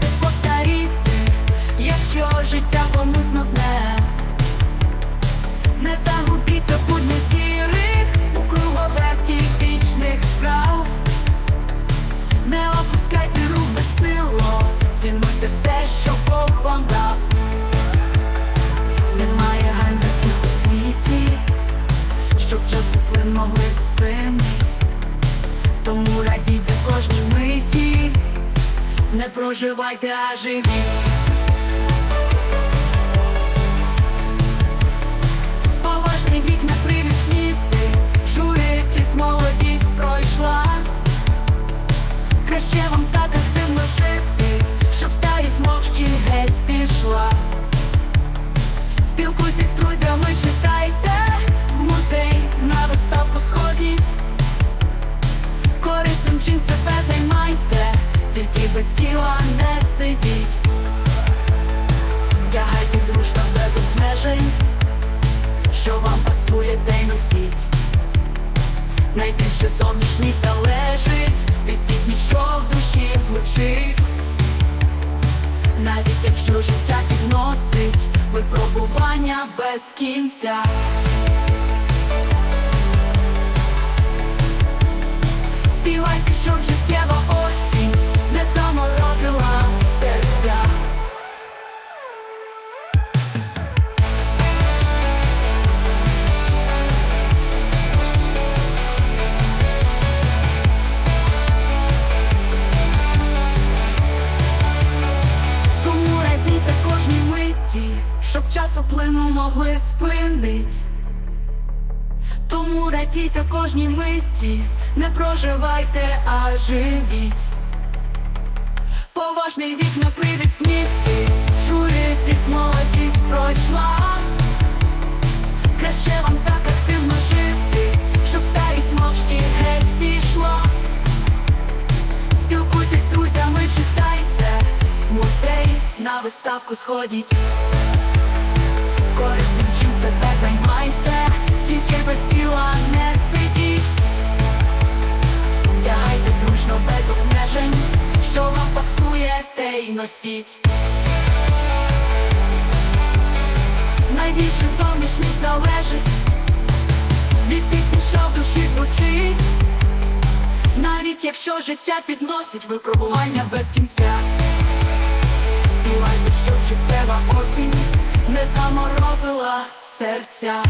30 постаріти, якщо життя комусь нудне. Не проживайте, а живіть. Що вам пасує, де й носіть. Найти, що зовнішність залежить від пісні, що в душі звучить. Навіть якщо життя підносить випробування без кінця. Співайте, щоб життєва часу плину могли спинить. Тому радійте кожній миті, не проживайте, а живіть. Поважний вік на привід сміти, журитись, молодість пройшла. Краще вам так активно жити, щоб старість мовчки геть пішла. Спілкуйтесь з друзями, читайте, в музей на виставку сходіть. Корисним чим себе займайте, тільки без тіла не сидіть. Вдягайте зручно без обмежень, що вам пасує, те й носіть. Найбільше зовнішність залежить від пісні, що в душі звучить. Навіть якщо життя підносить випробування без кінця. Співайте, щоб життєва осінь не заморозила серця.